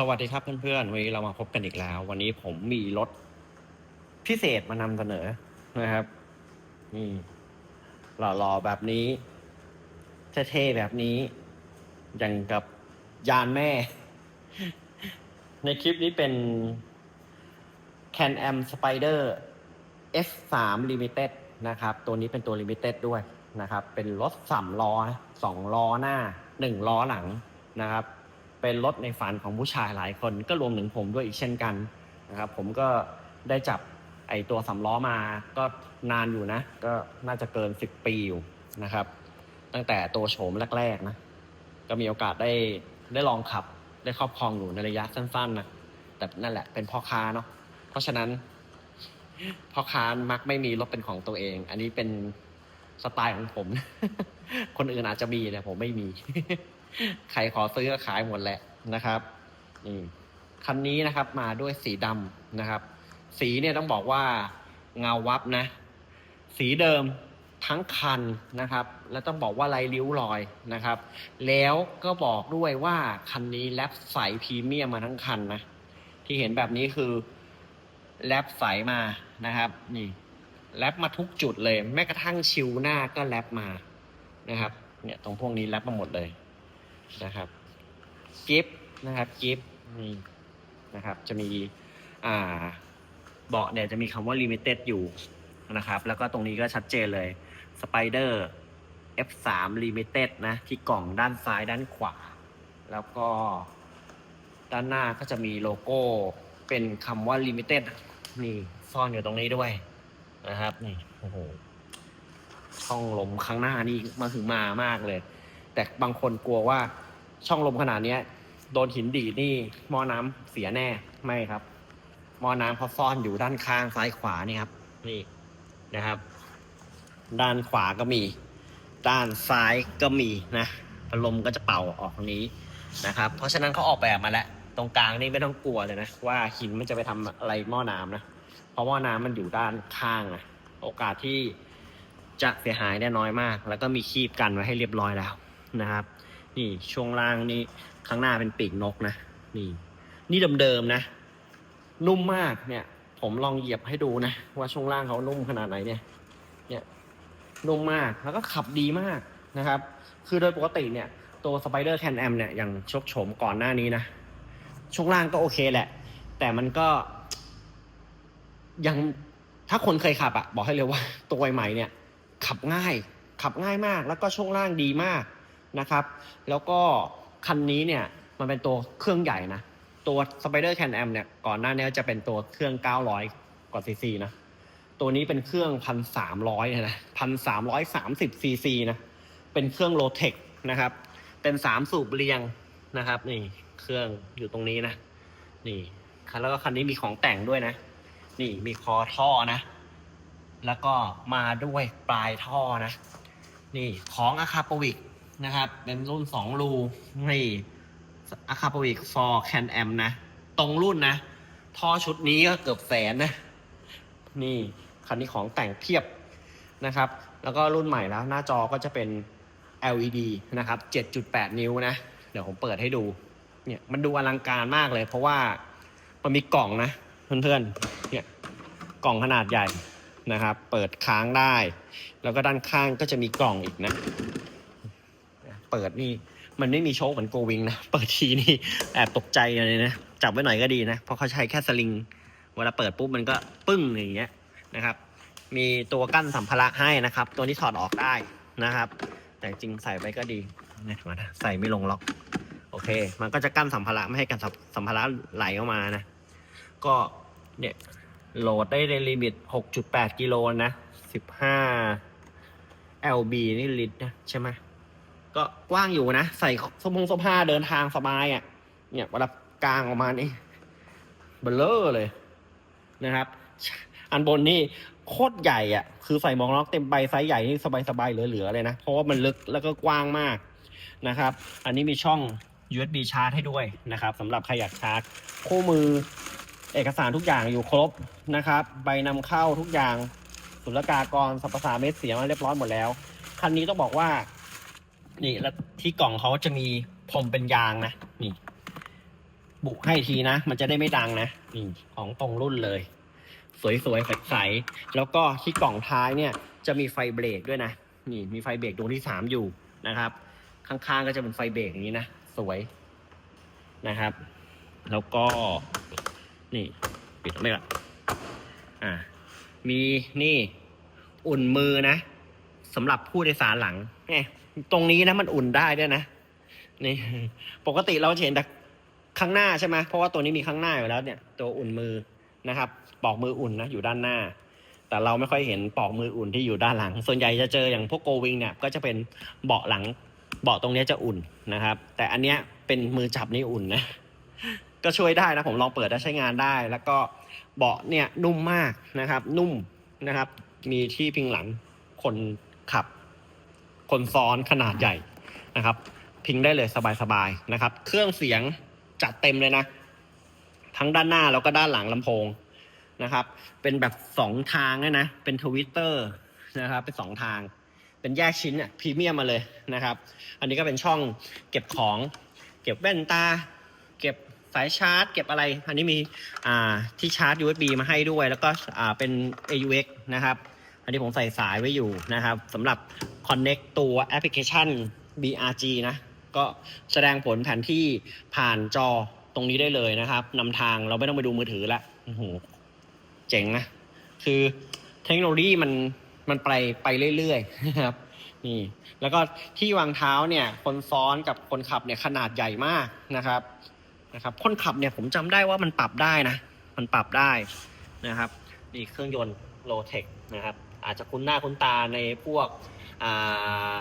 สวัสดีครับเพื่อนๆวันนี้เรามาพบกันอีกแล้ว วันนี้ผมมีรถพิเศษมานำเสนอนะครับนี่หล่อๆแบบนี้เท่ๆแบบนี้อย่างกับยานแม่ ในคลิปนี้เป็น Can Am Spider F3 Limited นะครับ ตัวนี้เป็นตัว Limited ด้วยนะครับ เป็นรถสามล้อสองล้อหน้าหนึ่งล้อหลังนะครับ เป็นรถในฝันของผู้ชายหลายคนก็รวมถึงผมด้วยอีกเช่นกันนะครับผมก็ได้จับไอตัวสำล้อมาก็นานอยู่นะ ก็น่าจะเกินสิบปีอยู่นะครับ ตั้งแต่ตัวโฉมแรกๆนะ ก็มีโอกาสได้ได้ลองขับได้ครอบครองอยู่ในระยะสั้นๆนะแต่นั่นแหละเป็นพ่อค้าเนาะเพราะฉะนั้นพ่อค้ามักไม่มีรถเป็นของตัวเอง อันนี้เป็นสไตล์ของผม คนอื่นอาจจะมีแต่ผมไม่มี ใครขอซื้อก็ขายหมดแหละนะครับนี่คันนี้นะครับมาด้วยสีดำนะครับ สีเนี่ยต้องบอกว่าเงาวับนะ สีเดิมทั้งคันนะครับ แล้วต้องบอกว่าไรริ้วรอยนะครับ แล้วก็บอกด้วยว่าคันนี้แรปใสพรีเมียมมาทั้งคันนะ ที่เห็นแบบนี้คือแรปใสมานะครับ นี่แรปมาทุกจุดเลย แม้กระทั่งชิวหน้าก็แรปมานะครับ เนี่ยตรงพวกนี้แรปมาหมดเลย นะครับกิฟนะครับกิฟนี่นะครับ จะมีอ่าเบาะเนี่ยจะมีคำว่า limited อยู่นะครับ แล้วก็ตรงนี้ก็ชัดเจนเลย Spider F3 Limited นะ ที่กล่องด้านซ้ายด้านขวา แล้วก็ด้านหน้าก็จะมีโลโก้เป็นคำว่า Limited นี่ซ่อนอยู่ตรงนี้ด้วยนะครับ นี่ โอ้โหช่องลมข้างหน้านี่มาถึงมามากเลย แต่บางคนกลัวว่าช่องลมขนาดเนี้ย โดนหินดีดนี่หม้อน้ำเสียแน่ไม่ครับหม้อน้ำเขาซ่อนอยู่ด้านข้างซ้ายขวานี่ครับ นี่นะครับ ด้านขวาก็มี ด้านซ้ายก็มีนะพัดลมก็จะเป่าออกตรงนี้นะครับ เพราะฉะนั้นเขาออกแบบมาแล้ว ตรงกลางนี่ไม่ต้องกลัวเลยนะว่าหินมันจะไปทำอะไรหม้อน้ำนะเพราะหม้อน้ำมันอยู่ด้านข้างนะโอกาสที่จะเสียหายเนี่ยน้อยมาก แล้วก็มีคีบกันไว้ให้เรียบร้อยแล้ว นะครับ นี่ช่วงล่างนี่ข้างหน้าเป็นปีกนกนะ นี่ นี่เดิมๆนะ นุ่มมากเนี่ย ผมลองเหยียบให้ดูนะ ว่าช่วงล่างเขานุ่มขนาดไหนเนี่ย เนี่ยนุ่มมากแล้วก็ขับดีมากนะครับ คือโดยปกติเนี่ย ตัว Spider Can Am เนี่ยอย่างชกโฉมก่อนหน้านี้นะช่วงล่างก็โอเคแหละ แต่มันก็ ยังถ้าคนเคยขับอะบอกให้เลยว่า ตัวใหม่เนี่ย ขับง่าย ขับง่ายมาก แล้วก็ช่วงล่างดีมาก นะครับ แล้วก็คันนี้เนี่ยมันเป็นตัวเครื่องใหญ่นะ ตัว Spider Can Am เนี่ยก่อนหน้านี้จะเป็นตัวเครื่อง 900 กว่าซีซีนะ ตัวนี้เป็นเครื่องพันสามร้อยนะพันสามร้อยสามสิบซีซีนะ เป็นเครื่องโลเทคนะครับ เป็นสามสูบเรียงนะครับ นี่เครื่องอยู่ตรงนี้นะ นี่แล้วก็คันนี้มีของแต่งด้วยนะ นี่มีคอท่อนะ แล้วก็มาด้วยปลายท่อนะ นี่ของอาคาปวิก นะครับ เป็นรุ่นสองรูนี่อาคาปวิก for can am นะ ตรงรุ่นนะ ท่อชุดนี้ก็เกือบแสนนะ นี่คันนี้ของแต่งเพียบนะครับ แล้วก็รุ่นใหม่แล้ว หน้าจอก็จะเป็น LED นะครับ 7.8 นิ้วนะ เดี๋ยวผมเปิดให้ดู เนี่ยมันดูอลังการมากเลย เพราะว่ามันมีกล่องนะ เพื่อนๆ เนี่ยกล่องขนาดใหญ่นะครับ เปิดค้างได้ แล้วก็ด้านข้างก็จะมีกล่องอีกนะ เปิดนี่ มันไม่มีโชคเหมือนโกวิงนะ เปิดทีนี่แอบตกใจเลยนะ จับไว้หน่อยก็ดีนะ เพราะเขาใช้แค่สลิง เวลาเปิดปุ๊บมันก็ปึ้งอย่างเงี้ยนะครับ มีตัวกั้นสัมภาระให้นะครับ ตัวนี้ถอดออกได้นะครับ แต่จริงใส่ไปก็ดีนี่ยมาใส่ไม่ลงล็อก โอเค มันก็จะกั้นสัมภาระไม่ให้กันสัมภาระไหลออกมานะ ก็เนี่ยโหลดได้ในลิมิต 6.8 กิโลนะ 15 LB นี่ลิตรนะ ใช่ไหม ก็กว้างอยู่นะ ใส่สมงสผ้าเดินทางสบายอะ่ะ เนี่ยเวลากลางออกมานี่เบลเลอร์เลยนะครับ อันบนนี่โคตรใหญ่อะ่ะ คือใส่หมองล็อกเต็มใบไซส์ใหญ่นี่สบายๆเหลือๆเลยนะ เพราะว่ามันลึกแล้วก็กว้างมากนะครับ อันนี้มีช่อง USB ชาร์จให้ด้วยนะครับสำหรับใครอยากชาร์จคู่มือเอกสารทุกอย่างอยู่ครบนะครับ ใบนำเข้าทุกอย่างศุลกากรสรรพสามิตเสียมาเรียบร้อยหมดแล้ว คันนี้ต้องบอกว่า นี่แล้วที่กล่องเขาจะมีพรมเป็นยางนะนี่ บุกให้ทีนะ มันจะได้ไม่ดังนะนี่ของตรงรุ่นเลย สวยๆใสๆแล้วก็ที่กล่องท้ายเนี่ย จะมีไฟเบรกด้วยนะนี่มีไฟเบรกดวงที่สามอยู่นะครับ ข้างๆก็จะเป็นไฟเบรกอย่างนี้นะสวยนะครับ แล้วก็ นี่ ปิดตรงนี้ก่อนอ่า มีนี่ อุ่นมือนะสำหรับผู้โดยสารหลังแหม ตรงนี้นะมันอุ่นได้ด้วยนะนี่ปกติเราเห็นแต่ข้างหน้าใช่ไหมเพราะว่าตัวนี้มีข้างหน้าอยู่แล้วเนี่ย ตัวอุ่นมือนะครับปอกมืออุ่นนะอยู่ด้านหน้า แต่เราไม่ค่อยเห็นปอกมืออุ่นที่อยู่ด้านหลัง ส่วนใหญ่จะเจออย่างพวกโกวิงเนี่ยก็จะเป็นเบาะหลังเบาะตรงนี้จะอุ่นนะครับ แต่อันเนี้ยเป็นมือจับนี่อุ่นนะก็ช่วยได้นะผมลองเปิดได้ใช้งานได้ แล้วก็เบาะเนี่ยนุ่มมากนะครับ นุ่มนะครับ มีที่พิงหลังคนขับ คนซ้อนขนาดใหญ่นะครับ พิงได้เลยสบายๆนะครับ เครื่องเสียงจัดเต็มเลยนะ ทั้งด้านหน้าแล้วก็ด้านหลังลำโพงนะครับ เป็นแบบสองทางนะ เป็นทวิตเตอร์นะครับ เป็นสองทาง เป็นแยกชิ้นเนี่ยพรีเมียมมาเลยนะครับ อันนี้ก็เป็นช่องเก็บของ เก็บแว่นตา เก็บสายชาร์จ เก็บอะไร อันนี้มีอ่าที่ชาร์จ USB มาให้ด้วย แล้วก็อ่าเป็น AUX นะครับ อันนี้ผมใส่สายไว้อยู่นะครับสำหรับ Connect ตัวแอปพลิเคชัน BRG นะ ก็แสดงผลแผนที่ผ่านจอตรงนี้ได้เลยนะครับนำทางเราไม่ต้องไปดูมือถือละโอ้โหเจ๋งนะ คือเทคโนโลยีมันมันไปไปเรื่อยๆนะครับนี่แล้วก็ที่วางเท้าเนี่ย คนซ้อนกับคนขับเนี่ยขนาดใหญ่มากนะครับนะครับ คนขับเนี่ยผมจำได้ว่ามันปรับได้นะ มันปรับได้นะครับนี่เครื่องยนต์โลเทคนะครับ อาจจะคุ้นหน้าคุ้นตาในพวกอ่า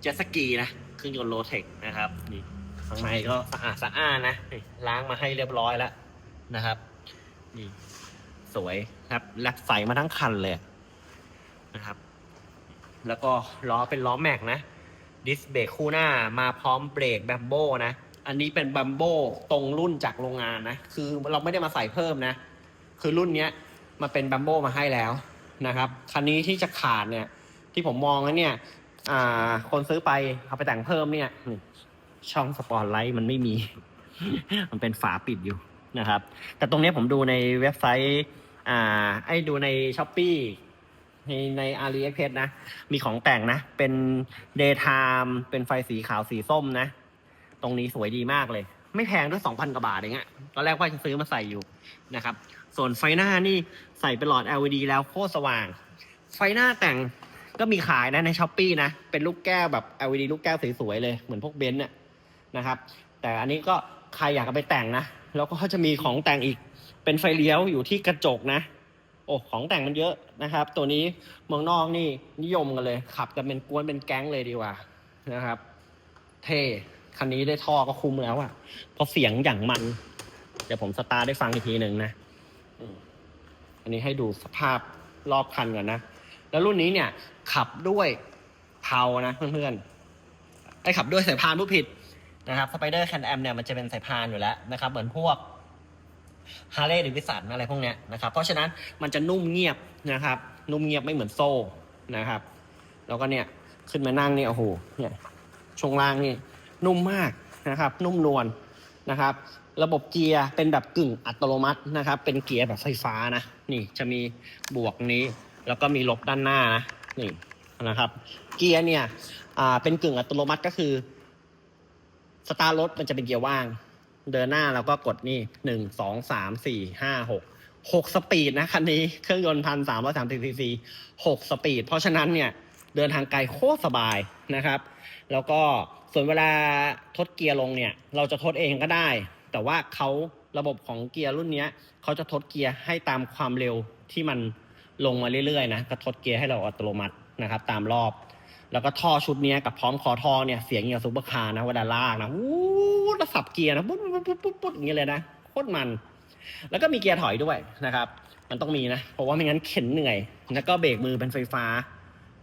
เจ็ตสกีนะเครื่องยนต์โลเทคนะครับนี่ข้างในก็สะอาดสะอ้านนะนี่ล้างมาให้เรียบร้อยแล้วนะครับนี่สวยครับแลบใส่มาทั้งคันเลยนะครับ แล้วก็ล้อเป็นล้อแม็กนะดิสเบรกคู่หน้ามาพร้อมเบรกแบมโบนะ อันนี้เป็นแบมโบตรงรุ่นจากโรงงานนะ คือเราไม่ได้มาใส่เพิ่มนะ คือรุ่นเนี้ยมาเป็นแบมโบมาให้แล้ว นะครับ คันนี้ที่จะขาดเนี่ย ที่ผมมองแล้วเนี่ย อ่า คนซื้อไปเอาไปแต่งเพิ่มเนี่ยช่องสปอตไลท์มันไม่มี มันเป็นฝาปิดอยู่นะครับ แต่ตรงนี้ผมดูในเว็บไซต์ อ่า ไอ้ดูในช้อปปี้ในในอารีเอ็กเพนะ มีของแต่งนะ เป็น daytime เป็นไฟสีขาวสีส้มนะ ตรงนี้สวยดีมากเลย ไม่แพงด้วย2,000กว่าบาทเองอะตอนแรกว่าจะซื้อมาใส่อยู่ นะครับ ส่วนไฟหน้านี่ใส่เป็นหลอด LED แล้วโคตรสว่าง ไฟหน้าแต่งก็มีขายนะในช้อปปีนะ เป็นลูกแก้วแบบ LED ลูกแก้วสวยๆเลย เหมือนพวกเบนซ์เนี่ยนะครับ แต่อันนี้ก็ใครอยากไปแต่งนะ แล้วก็จะมีของแต่งอีก เป็นไฟเลี้ยวอยู่ที่กระจกนะ โอ้ของแต่งมันเยอะนะครับ ตัวนี้เมืองนอกนี่นิยมกันเลย ขับกันเป็นกวนเป็นแก๊งเลยดีกว่านะครับ เท่คันนี้ได้ท่อก็คุ้มแล้วอะเพราะเสียงอย่างมัน เดี๋ยวผมสตาร์ทได้ฟังอีกทีหนึ่งนะอันนี้ให้ดูสภาพรอบคันก่อนนะ แล้วรุ่นนี้เนี่ย ขับด้วยเพานะเพื่อนๆไอ้ขับด้วยสายพานผู้ผิดนะครับสไปเดอร์แคนแอมเนี่ยมันจะเป็นสายพานอยู่แล้วนะครับ เหมือนพวกฮาร์เลย์หรือวิสันอะไรพวกเนี้ยนะครับ เพราะฉะนั้นมันจะนุ่มเงียบนะครับ นุ่มเงียบไม่เหมือนโซ่นะครับ แล้วก็เนี่ยขึ้นมานั่งเนี่ยโอ้โหเนี่ยช่วงล่างนี่นุ่มมากนะครับ นุ่มนวลนะครับ ระบบเกียร์เป็นแบบกึ่งอัตโนมัตินะครับ เป็นเกียร์แบบไฟฟ้านะ นี่จะมีบวกนี้ แล้วก็มีลบด้านหน้านะนี่นะครับ เกียร์เนี่ยอ่าเป็นกึ่งอัตโนมัติก็คือสตาร์รถมันจะเป็นเกียร์ว่าง เดินหน้าเราก็กดนี่หนึ่งสองสามสี่ห้าหกหกสปีดนะคันนี้เครื่องยนต์พันสามร้อยสามสิบซีซีหกสปีด เพราะฉะนั้นเนี่ยเดินทางไกลโคตรสบายนะครับ แล้วก็ส่วนเวลาทดเกียร์ลงเนี่ย เราจะทดเองก็ได้ แต่ว่าเขาระบบของเกียร์รุ่นนี้เขาจะทดเกียร์ให้ตามความเร็วที่มันลงมาเรื่อยๆนะก็ทดเกียร์ให้เราอัตโนมัตินะครับ ตามรอบ แล้วก็ท่อชุดนี้กับพร้อมคอท่อเนี่ยเสียงอย่างซุปเปอร์คาร์นะเวลาลากนะวู้ดสับเกียร์นะปุ๊บปุ๊บปุ๊บปุ๊บปุ๊บอย่างเงี้ยเลยนะโคตรมัน แล้วก็มีเกียร์ถอยด้วยนะครับ มันต้องมีนะ เพราะว่าไม่งั้นเข็นเหนื่อย แล้วก็เบรกมือเป็นไฟฟ้า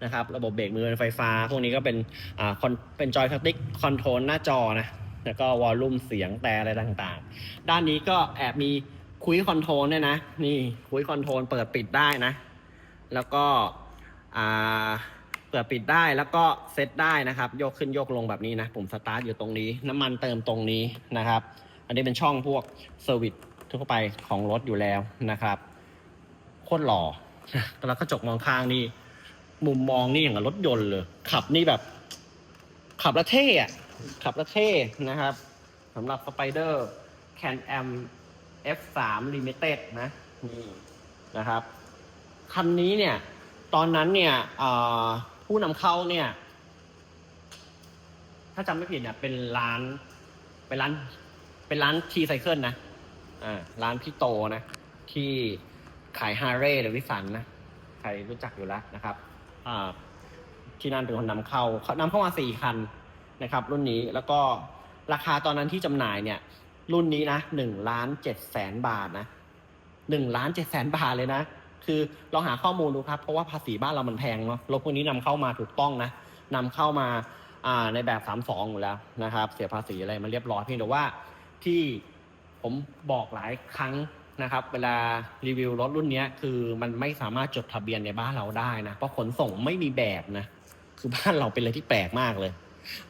นะครับ ระบบเบรกมือเป็นไฟฟ้า พวกนี้ก็เป็นอ่าคอนเป็นจอยสติ๊กคอนโทรลหน้าจอนะ แล้วก็วอลลุ่มเสียงแต่อะไรต่างๆ ด้านนี้ก็แอบมีคุยคอนโทรลเนี่ยนะ นี่คุยคอนโทรลเปิดปิดได้นะ แล้วก็เปิดปิดได้แล้วก็เซตได้นะครับ โยกขึ้นโยกลงแบบนี้นะ ปุ่มสตาร์ทอยู่ตรงนี้ น้ำมันเติมตรงนี้นะครับ อันนี้เป็นช่องพวกเซอร์วิสทั่วไปของรถอยู่แล้วนะครับ โคตรหล่อแล้วกระจกมองข้างนี่ มุมมองนี่อย่างกับรถยนต์เลย ขับนี่แบบ ขับแล้วเท่อะ ขับแล้วเท่นะครับสำหรับสไปเดอร์ Can Am F3 Limited นะนี่นะครับ คันนี้เนี่ย ตอนนั้นเนี่ยผู้นำเข้าเนี่ย ถ้าจำไม่ผิดเนี่ยเป็นร้าน เป็นร้าน เป็นร้านทีไซเคิลนะอ่าร้านพี่โตนะ ที่ขายฮาร์เรย์หรือวิสันนะ ใครรู้จักอยู่แล้วนะครับ อ่าที่นั่นเป็นคนนำเข้าเขานำเข้ามาสี่คัน นะครับรุ่นนี้แล้วก็ราคาตอนนั้นที่จำหน่ายเนี่ย รุ่นนี้นะหนึ่งล้านเจ็ดแสนบาทนะหนึ่งล้านเจ็ดแสนบาทเลยนะ คือลองหาข้อมูลดูครับ เพราะว่าภาษีบ้านเรามันแพงเนาะรถพวกนี้นำเข้ามาถูกต้องนะนำเข้ามาอ่าในแบบสามสองอยู่แล้วนะครับ เสียภาษีอะไรมาเรียบร้อยเพียงแต่ว่าที่ผมบอกหลายครั้งนะครับ เวลารีวิวรถรุ่นเนี้ยคือมันไม่สามารถจดทะเบียนในบ้านเราได้นะเพราะขนส่งไม่มีแบบนะคือบ้านเราเป็นอะไรที่แปลกมากเลย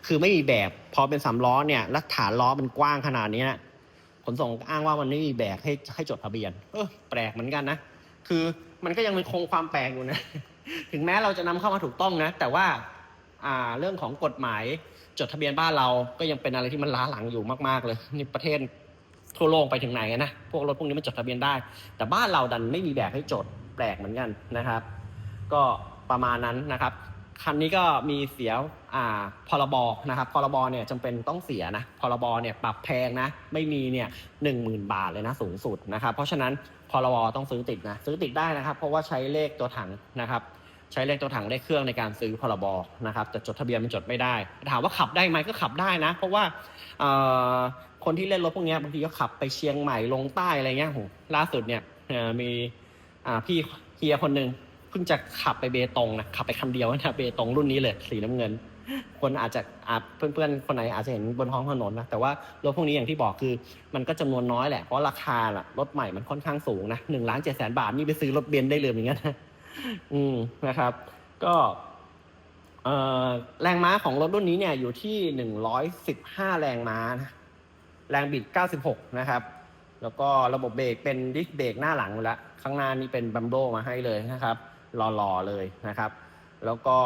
คือไม่มีแบบ พอเป็นสามล้อเนี่ยล้วฐานล้อมันกว้างขนาดนี้ขนส่งอ้างว่ามันไม่มีแบบให้ให้จดทะเบียน เออแปลกเหมือนกันนะ คือมันก็ยังมีคงความแปลกอยู่นะ ถึงแม้เราจะนำเข้ามาถูกต้องนะ แต่ว่าอ่าเรื่องของกฎหมายจดทะเบียนบ้านเราก็ยังเป็นอะไรที่มันล้าหลังอยู่มากๆเลยนี่ประเทศทั่วโลกไปถึงไหนนะพวกรถพวกนี้มันจดทะเบียนได้ แต่บ้านเราดันไม่มีแบบให้จดแปลกเหมือนกันนะครับ ก็ประมาณนั้นนะครับ คันนี้ก็มีเสียอ่า พรบนะครับพรบเนี่ยจำเป็นต้องเสียนะพรบเนี่ยปรับแพงนะไม่มีเนี่ยหนึ่งหมื่นบาทเลยนะสูงสุดนะครับเพราะฉะนั้นพรบต้องซื้อติดนะซื้อติดได้นะครับ เพราะว่าใช้เลขตัวถังนะครับใช้เลขตัวถังเลขเครื่องในการซื้อพรบนะครับแต่จดทะเบียนมันจดไม่ได้ ถามว่าขับได้ไหมก็ขับได้นะ เพราะว่าคนที่เล่นรถพวกนี้บางทีก็ขับไปเชียงใหม่ลงใต้อะไรเงี้ยโหล่าสุดเนี่ยมีพี่เฮียคนหนึ่งเพิ่งจะขับไปเบตงนะขับไปคันเดียวนะเบตงรุ่นนี้เลยสีน้ำเงิน คนอาจจะอาเพื่อนๆ คนไหนอาจจะเห็นบนท้องถนนนะ แต่ว่ารถพวกนี้อย่างที่บอกคือมันก็จำนวนน้อยแหละ เพราะราคาล่ะรถใหม่มันค่อนข้างสูงนะหนึ่งล้านเจ็ดแสนบาทนี่ไปซื้อรถเบนซ์ได้เลยอย่างเงี้ยนะอืมนะครับ ก็แรงม้าของรถรุ่นนี้เนี่ยอยู่ที่หนึ่งร้อยสิบห้าแรงม้านะแรงบิดเก้าสิบหกนะครับแล้วก็ระบบเบรกเป็นดิสเบรกหน้าหลังอยู่แล้วข้างหน้านี่เป็นบัมโบมาให้เลยนะครับหล่อๆเลยนะครับ แล้วก็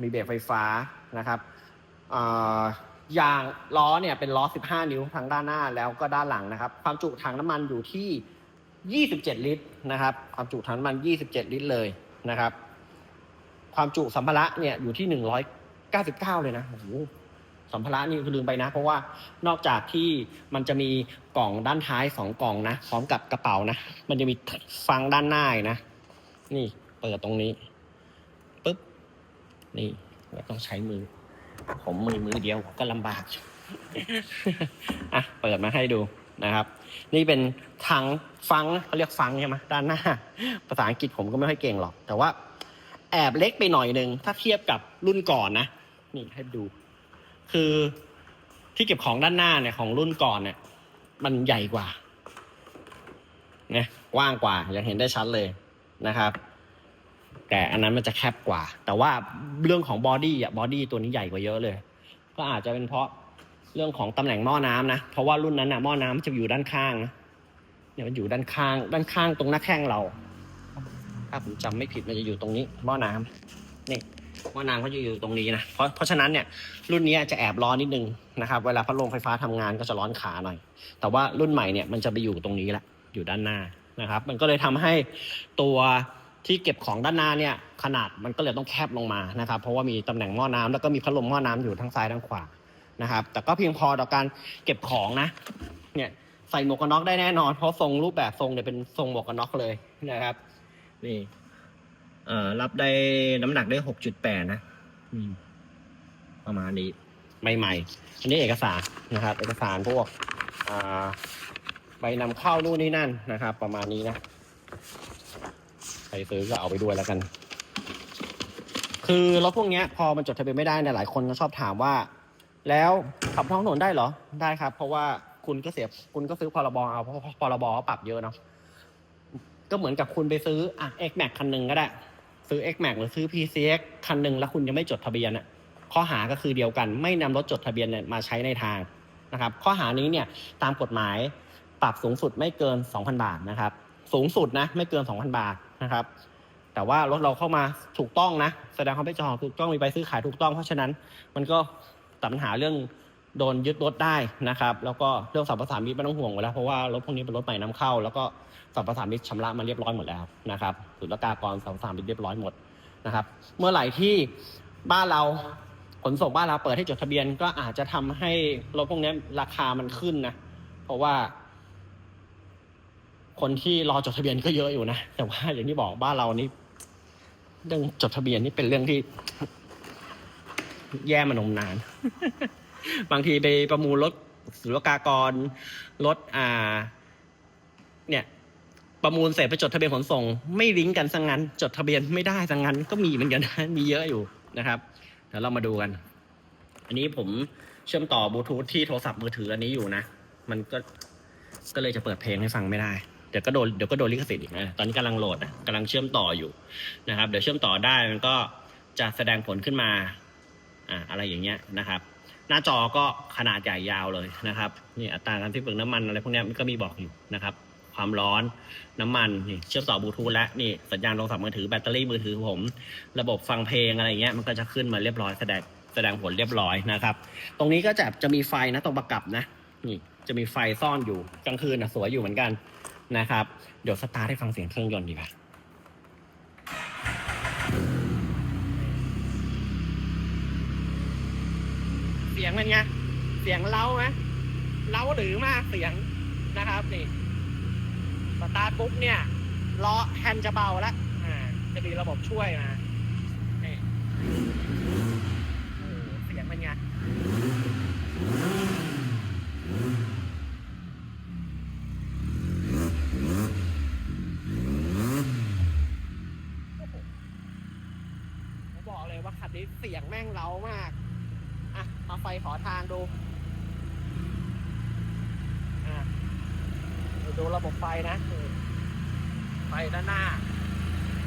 มีเบรกไฟฟ้านะครับยางล้อเนี่ยเป็นล้อ 15 นิ้วทางด้านหน้าแล้วก็ด้านหลังนะครับ ความจุถังน้ำมันอยู่ที่ 27 ลิตรนะครับ ความจุถังน้ำมัน 27 ลิตรเลยนะครับ ความจุสัมภาระเนี่ยอยู่ที่ 199 เลยนะโอ้โหสัมภาระนี่คือลืมไปนะ เพราะว่านอกจากที่มันจะมีกล่องด้านท้ายสองกล่องนะพร้อมกับกระเป๋านะ มันจะมีฟังด้านหน้านะ นี่เปิดตรงนี้ นี่เราต้องใช้มือ ผมมือมือเดียวก็ลำบากอะเปิดมาให้ดูนะครับ นี่เป็นถังฟังเขาเรียกฟังใช่ไหมด้านหน้า ภาษาอังกฤษผมก็ไม่ค่อยเก่งหรอก แต่ว่าแอบเล็กไปหน่อยหนึ่งถ้าเทียบกับรุ่นก่อนนะนี่ให้ดู คือที่เก็บของด้านหน้าเนี่ยของรุ่นก่อนเนี่ย มันใหญ่กว่าเนี่ยกว้างกว่ายังเห็นได้ชัดเลยนะครับ แต่อันนั้นมันจะแคบกว่า แต่ว่าเรื่องของบอดี้อะบอดี้ตัวนี้ใหญ่กว่าเยอะเลย ก็อาจจะเป็นเพราะเรื่องของตำแหน่งหม้อน้ำนะ เพราะว่ารุ่นนั้นน่ะหม้อน้ำจะอยู่ด้านข้างนะเนี่ยมันอยู่ด้านข้าง ด้านข้างตรงหน้าแข้งเรา ถ้าผมจำไม่ผิดมันจะอยู่ตรงนี้หม้อน้ำนี่หม้อน้ำก็จะอยู่ตรงนี้นะเพราะเพราะฉะนั้นเนี่ยรุ่นนี้จะแอบร้อนนิดนึงนะครับ เวลาพัดลมไฟฟ้าทำงานก็จะร้อนขาหน่อย แต่ว่ารุ่นใหม่เนี่ยมันจะไปอยู่ตรงนี้แหละอยู่ด้านหน้านะครับ มันก็เลยทำให้ตัว ที่เก็บของด้านหน้าเนี่ยขนาดมันก็เลยต้องแคบลงมานะครับ เพราะว่ามีตำแหน่งหม้อน้ำแล้วก็มีพัดลมหม้อน้ำอยู่ทั้งซ้ายทั้งขวานะครับ แต่ก็เพียงพอต่อการเก็บของนะเนี่ยใส่หมวกกันน็อกได้แน่นอน เพราะทรงรูปแบบทรงเนี่ยเป็นทรงหมวกกันน็อกเลยนะครับ นี่เอ่อรับได้น้ำหนักได้หกจุดแปดนะประมาณนี้ใหม่ๆอันนี้เอกสารนะครับ เอกสารพวกอ่าใบนำเข้านู่นนี่นั่นนะครับ ประมาณนี้นะ ครซื้อก็เอาไปด้วยแล้วกัน คือรถพวกเนี้ยพอมันจดทะเบียนไม่ได้เนี่ยหลายคนก็ชอบถามว่า แล้วขับท้องถนนได้เหรอได้ครับ เพราะว่าคุณก็เสียคุณก็ซื้อพรบเอาเพราะพรบเขาปรับเยอะเนาะก็เหมือนกับคุณไปซื้ออะ X Max คันหนึ่งก็ได้ ซื้อ X Max หรือซื้อ PCX คันหนึ่งแล้วคุณยังไม่จดทะเบียนอะข้อหาก็คือเดียวกัน ไม่นำรถจดทะเบียนเนี่ยมาใช้ในทางนะครับ ข้อหานี้เนี่ยตามกฎหมายปรับสูงสุดไม่เกิน 2,000 บาทนะครับ สูงสุดนะไม่เกิน 2,000 บาท นะครับ แต่ว่ารถเราเข้ามาถูกต้องนะ แสดงความเป็นเจ้าของถูกต้องมีใบซื้อขายถูกต้อง เพราะฉะนั้นมันก็ตัดปัญหาเรื่องโดนยึดรถได้นะครับ แล้วก็เรื่องสัมปทานมิตรไม่ต้องห่วงแล้วเพราะว่ารถพวกนี้เป็นรถใหม่นำเข้า แล้วก็สัมปทานมิตรชำระมาเรียบร้อยหมดแล้วนะครับศุลกากรสัมปทานมิตรเรียบร้อยหมดนะครับ เมื่อไหร่ที่บ้านเราขนส่งบ้านเราเปิดให้จดทะเบียนก็อาจจะทำให้รถพวกนี้ราคามันขึ้นนะ เพราะว่า คนที่รอจดทะเบียนก็เยอะอยู่นะ แต่ว่าอย่างที่บอกบ้านเรานี่เรื่องจดทะเบียนนี่เป็นเรื่องที่ แย่มานมนาน บางทีไปประมูลรถศุลกากรรถอ่า เนี่ย ประมูลเสร็จไปจดทะเบียนขนส่ง ไม่ลิงก์กันสังงันจดทะเบียนไม่ได้สังงันก็มีเหมือนกันนะมีเยอะอยู่นะครับเดี๋ยวเรามาดูกัน อันนี้ผมเชื่อมต่อบลูทูธที่โทรศัพท์มือถืออันนี้อยู่นะ มันก็ก็เลยจะเปิดเพลงให้ฟังไม่ได้ เดี๋ยวก็โดนเดี๋ยวก็โดนลิขสิทธิ์อีกนะตอนนี้กำลังโหลดนะกำลังเชื่อมต่ออยู่นะครับ เดี๋ยวเชื่อมต่อได้มันก็จะแสดงผลขึ้นมาอ่าอะไรอย่างเงี้ยนะครับ หน้าจอก็ขนาดใหญ่ยาวเลยนะครับนี่อัตราการที่เปลืองน้ำมันอะไรพวกนี้มันก็มีบอกอยู่นะครับความร้อนน้ำมันนี่เชื่อมต่อบลูทูธและนี่สัญญาณโทรศัพท์มือถือแบตเตอรี่มือถือผม ระบบฟังเพลงอะไรเงี้ยมันก็จะขึ้นมาเรียบร้อยแสดงแสดงผลเรียบร้อยนะครับ ตรงนี้ก็จะจะมีไฟนะตรงประกับนะนี่จะมีไฟซ่อนอยู่กลางคืนนะสวยอยู่เหมือนกัน นะครับ เดี๋ยวสตาร์ทให้ฟังเสียงเครื่องยนต์ดีกว่าเสียงมันไงเสียงเล้าไหมเล้าหรือมากเสียงนะครับนี่สตาร์ทปุ๊บเนี่ยล้อแฮนด์จะเบาแล้วอ่าจะมีระบบช่วยมานี่โอ้โหเสียงเป็นไง ผมบอกเลยว่าคั นี้เสียงแม่งเล้ามาก อะมาไฟขอทางดู อะดูระบบไฟนะ ไฟด้านหน้า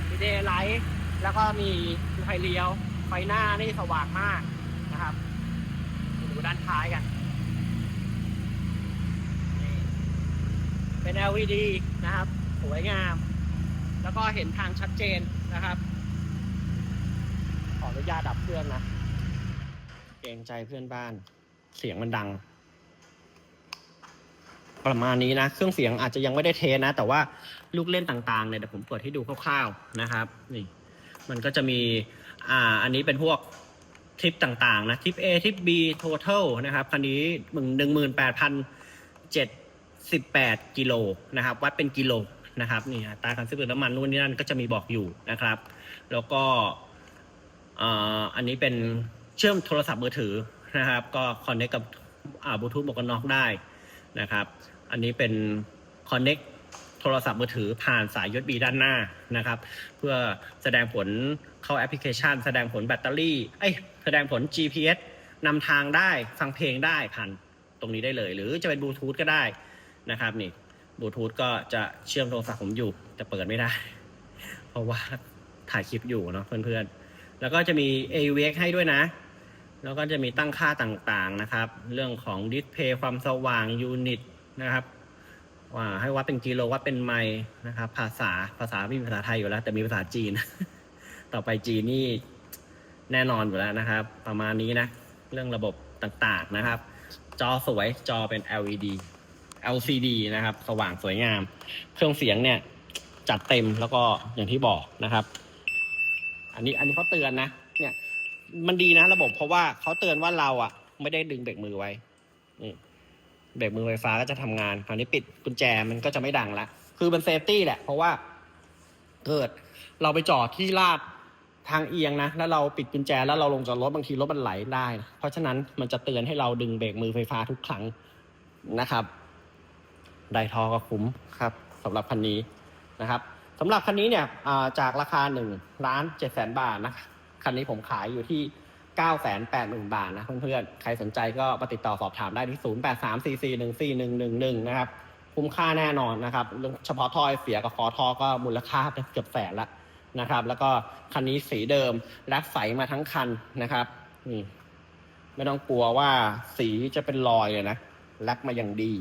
มีเดย์ไลท์แล้วก็มีไฟเลี้ยว ไฟหน้านี่สว่างมากนะครับ ดูด้านท้ายกัน เป็น LED นะครับ สวยงาม แล้วก็เห็นทางชัดเจนนะครับ ออนุญาตดับเครื่องนะเกรงใจเพื่อนบ้าน เสียงมันดัง ประมาณนี้นะ เครื่องเสียงอาจจะยังไม่ได้เทนะ แต่ว่าลูกเล่นต่างๆเนี่ยเดี๋ยวผมเปิดให้ดูคร่าวๆนะครับ นี่ มันก็จะมี อ่า อันนี้เป็นพวกทริปต่างๆ นะทริป A ทริป B total นะครับคันนี้หนึ่งหนึ่งหมื่นแปดพันเจ็ดสิบแปดกิโลนะครับ วัดเป็นกิโลนะครับนี่ตาการซื้อเปลืองน้ำมันนู่นนี่นั่นก็จะมีบอกอยู่นะครับ แล้วก็ อันนี้เป็นเชื่อมโทรศัพท์มือถือนะครับ ก็คอนเนคกับบลูทูธหมวกกันน็อกได้นะครับ อันนี้เป็นคอนเนคโทรศัพท์มือถือผ่านสาย USB ด้านหน้านะครับ เพื่อแสดงผลเข้าแอปพลิเคชัน แสดงผลแบตเตอรี่เอ้ยแสดงผล GPS นำทางได้ฟังเพลงได้ผ่านตรงนี้ได้เลย หรือจะเป็นบลูทูธก็ได้นะครับนี่บลูทูธก็จะเชื่อมโทรศัพท์ผมอยู่ แต่เปิดไม่ได้ เพราะว่าถ่ายคลิปอยู่เนาะเพื่อนๆ แล้วก็จะมี AVX ให้ด้วยนะ แล้วก็จะมีตั้งค่าต่างๆนะครับ เรื่องของดิสเพย์ความสว่างยูนิตนะครับว่าให้วัดเป็นกิโลวัดเป็นไมล์นะครับ ภาษาภาษาไม่มีภาษาไทยอยู่แล้ว แต่มีภาษาจีน ต่อไปจีนนี่แน่นอนอยู่แล้วนะครับ ประมาณนี้นะ เรื่องระบบต่างๆนะครับ จอสวยจอเป็น LED LCD นะครับ สว่างสวยงาม เครื่องเสียงเนี่ย จัดเต็มแล้วก็อย่างที่บอกนะครับ อันนี้อันนี้เขาเตือนนะเนี่ย มันดีนะระบบเพราะว่าเขาเตือนว่าเราอะ ไม่ได้ดึงเบรกมือไว้นี่เบรกมือไฟฟ้าก็จะทำงานคราวนี้ปิดกุญแจมันก็จะไม่ดังละคือเป็นเซฟตี้แหละ เพราะว่าเกิดเราไปจอดที่ลาดทางเอียงนะ แล้วเราปิดกุญแจแล้วเราลงจากรถบางทีรถมันไหลได้นะเพราะฉะนั้นมันจะเตือนให้เราดึงเบรกมือไฟฟ้าทุกครั้งนะครับ ได้ทอก็คุ้มครับสำหรับคันนี้นะครับ สำหรับคันนี้เนี่ยจากราคา1ล้าน7แสนบาทนะคันนี้ผมขายอยู่ที่ 9 8 0 0 0 0 บาทนะเพื่อนๆ ใครสนใจก็มาติดต่อสอบถามได้ที่ 0 8 3 4 4 1 4 1 1 1 นะครับ คุ้มค่าแน่นอนนะครับ เฉพาะท่อไอเสียกับคอทอก็มูลค่าเกือบแสนละนะครับ แล้วก็คันนี้สีเดิมรักใสมาทั้งคันนะครับนี่ไม่ต้องกลัวว่าสีจะเป็นรอยเลยนะแลกมาอย่างดี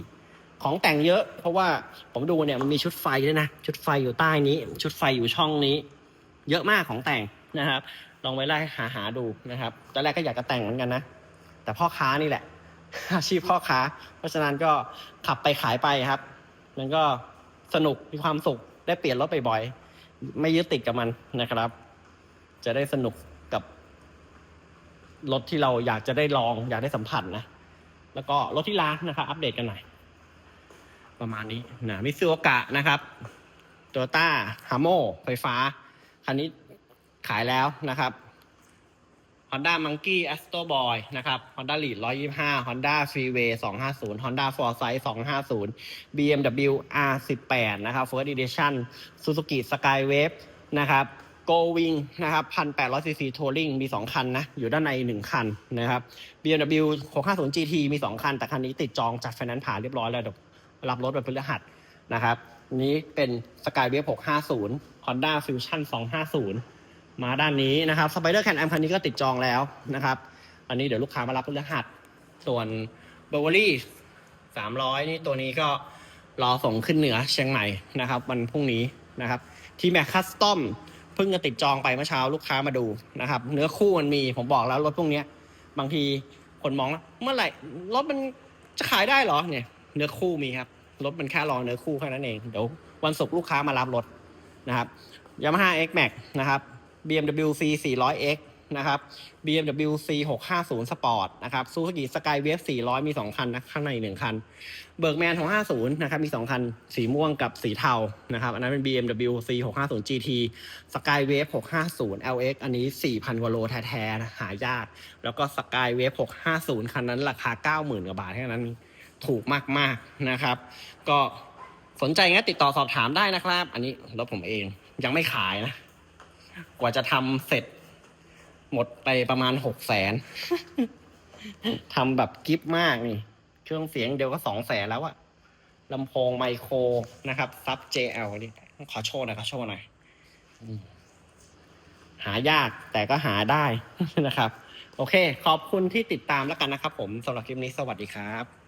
ของแต่งเยอะ เพราะว่าผมดูเนี่ยมันมีชุดไฟด้วยนะ ชุดไฟอยู่ใต้นี้ ชุดไฟอยู่ช่องนี้ เยอะมากของแต่งนะครับ ลองไปไล่หาหาดูนะครับตอนแรกก็อยากจะแต่งเหมือนกันนะ แต่พ่อค้านี่แหละ อาชีพพ่อค้า เพราะฉะนั้นก็ขับไปขายไปครับ มันก็สนุกมีความสุขได้เปลี่ยนรถบ่อยๆไม่ยึดติดกับมันนะครับ จะได้สนุกกับรถที่เราอยากจะได้ลอง อยากได้สัมผัสนะแล้วก็รถที่ร้านนะครับ อัปเดตกันหน่อย ประมาณนี้นะมิซูโอกะนะครับโตโยต้าฮาโมไฟฟ้า คันนี้ขายแล้วนะครับ Honda Monkey Astro Boy นะครับ Honda Lead 125 Honda Freeway 250 Honda Foresight 250 BMW R18 นะครับ First Edition Suzuki Skywave นะครับ Go Wing นะครับ1,800 cc Touring มี 2 คันนะ อยู่ด้านใน 1 คันนะครับ BMW 650 GT มี 2 คัน แต่คันนี้ติดจองจัดไฟแนนซ์ผ่านเรียบร้อยแล้วเดี๋ยว รับรถวันพฤหัสนะครับนี้เป็น Skywave 650 Honda Fusion 250 มาด้านนี้นะครับ Spider Can Am คันนี้ก็ติดจองแล้วนะครับ อันนี้เดี๋ยวลูกค้ามารับพฤหัส ส่วน b e v e r l y 300 นี่ตัวนี้ก็รอส่งขึ้นเหนือเชียงใหม่นะครับ วันพรุ่งนี้นะครับ ที่แม็กคัสตอมเพิ่งจะติดจองไปเมื่อเช้าลูกค้ามาดูนะครับ เนื้อคู่มันมีผมบอกแล้วรถพวกนี้บางทีคนมองเมื่อไหร่รถมันจะขายได้เหรอเนี่ย เนื้อคู่มีครับ รถมันแค่รอเนื้อคู่แค่นั้นเอง เดี๋ยววันศุกร์ลูกค้ามารับรถนะครับ Yamaha X Max นะครับ BMW C 400X นะครับ BMW C 650 Sport นะครับ Suzuki Skywave 400 มี 2 คันนะข้างใน 1 คัน เบิร์กแมน650 นะครับ มี 2 คัน สีม่วงกับสีเทา นะครับ อันนั้นเป็น BMW C 650 GT Skywave 650 LX อันนี้ 4,000 กว่าโลแท้ๆนะหายาก แล้วก็ Skywave 650 คันนั้นราคา 90,000 กว่าบาทแค่นั้น ถูกมากๆนะครับ ก็สนใจงั้นติดต่อสอบถามได้นะครับ อันนี้รถผมเองยังไม่ขายนะ กว่าจะทำเสร็จ หมดไปประมาณหกแสนทำแบบกิฟมากนี่ เครื่องเสียงเดียวก็สองแสนแล้วอะลำโพงไมโครนะครับ ซับ JL นี่ขอโชว์หน่อยขอโชว์หน่อยหายากแต่ก็หาได้นะครับ โอเค ขอบคุณที่ติดตามแล้วกันนะครับผมสำหรับคลิปนี้สวัสดีครับ